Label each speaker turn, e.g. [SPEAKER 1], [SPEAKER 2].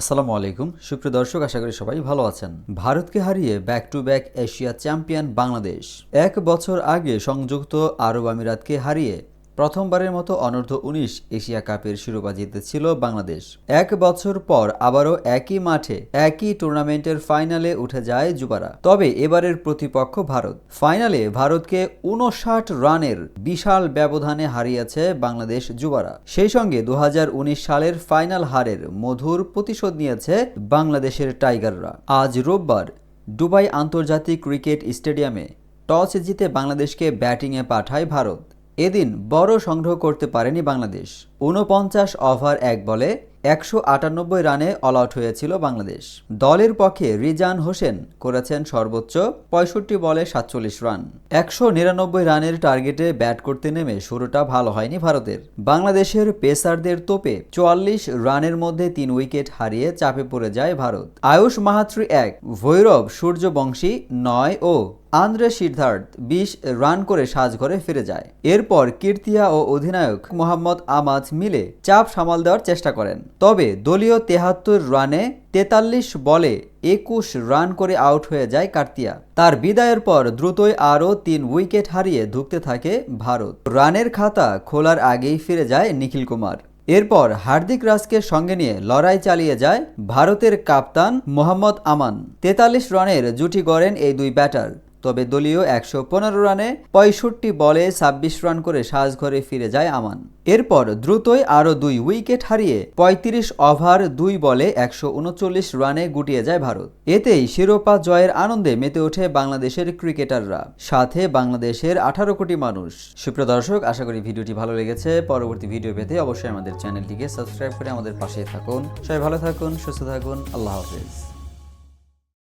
[SPEAKER 1] আসসালামু আলাইকুম। সুপ্রিয় দর্শক, আশা করি সবাই ভালো আছেন। ভারতকে হারিয়ে back to back Asia champion Bangladesh. এক বছর আগে সংযুক্ত আরব আমিরাতকে হারিয়ে প্রথমবারের মতো অনূর্ধ্ব উনিশ এশিয়া কাপের শিরোপা জিতেছিল বাংলাদেশ। এক বছর পর আবারও একই মাঠে, একই টুর্নামেন্টের ফাইনালে উঠে যায় যুবারা। তবে এবারের প্রতিপক্ষ ভারত। ফাইনালে ভারতকে উনষাট রানের বিশাল ব্যবধানে হারিয়েছে বাংলাদেশ যুবারা। সেই সঙ্গে দু হাজার উনিশ সালের ফাইনাল হারের মধুর প্রতিশোধ নিয়েছে বাংলাদেশের টাইগাররা। আজ রোববার দুবাই আন্তর্জাতিক ক্রিকেট স্টেডিয়ামে টস জিতে বাংলাদেশকে ব্যাটিংয়ে পাঠায় ভারত। এদিন বড় সংগ্রহ করতে পারেনি বাংলাদেশ। ঊনপঞ্চাশ ওভার এক বলে একশো আটানব্বই রানে অল আউট হয়েছিল বাংলাদেশ। দলের পক্ষে রিজান হোসেন করেছেন সর্বোচ্চ পঁয়ষট্টি বলে সাতচল্লিশ রান। একশো নিরানব্বই রানের টার্গেটে ব্যাট করতে নেমে শুরুটা ভালো হয়নি ভারতের। বাংলাদেশের পেসারদের তোপে চুয়াল্লিশ রানের মধ্যে তিন উইকেট হারিয়ে চাপে পড়ে যায় ভারত। আয়ুষ মাহাত্রী এক, ভৈরব সূর্যবংশী নয় ও আন্দ্রে সিদ্ধার্থ বিশ রান করে সাজঘরে ফিরে যায়। এরপর কীর্তিয়া ও অধিনায়ক মোহাম্মদ আমাজ মিলে চাপ সামাল দেওয়ার চেষ্টা করেন। তবে দলীয় তেহাত্তর রানে তেতাল্লিশ বলে একুশ রান করে আউট হয়ে যায় কার্তিয়া। তার বিদায়ের পর দ্রুতই আরও তিন উইকেট হারিয়ে ধুঁকতে থাকে ভারত। রানের খাতা খোলার আগেই ফিরে যায় নিখিল কুমার। এরপর হার্দিক রাজকে সঙ্গে নিয়ে লড়াই চালিয়ে যায় ভারতের কাপ্তান মোহাম্মদ আমান। তেতাল্লিশ রানের জুটি গড়েন এই দুই ব্যাটার। তবে দলীয় একশো পনেরো রানে পঁয়ষট্টি বলে ছাব্বিশ রান করে সাজঘরে ফিরে যায় আমান। এরপর দ্রুতই আরও দুই উইকেট হারিয়ে ৩৫ ওভার দুই বলে একশো উনচল্লিশ রানে গুটিয়ে যায় ভারত। এতেই শিরোপা জয়ের আনন্দে মেতে ওঠে বাংলাদেশের ক্রিকেটাররা। সাথে বাংলাদেশের আঠারো কোটি মানুষ। সুপ্রিয় দর্শক, আশা করি ভিডিওটি ভালো লেগেছে। পরবর্তী ভিডিও পেতে অবশ্যই আমাদের চ্যানেলটিকে সাবস্ক্রাইব করে আমাদের পাশে থাকুন। সবাই ভালো থাকুন, সুস্থ থাকুন। আল্লাহ হাফেজ।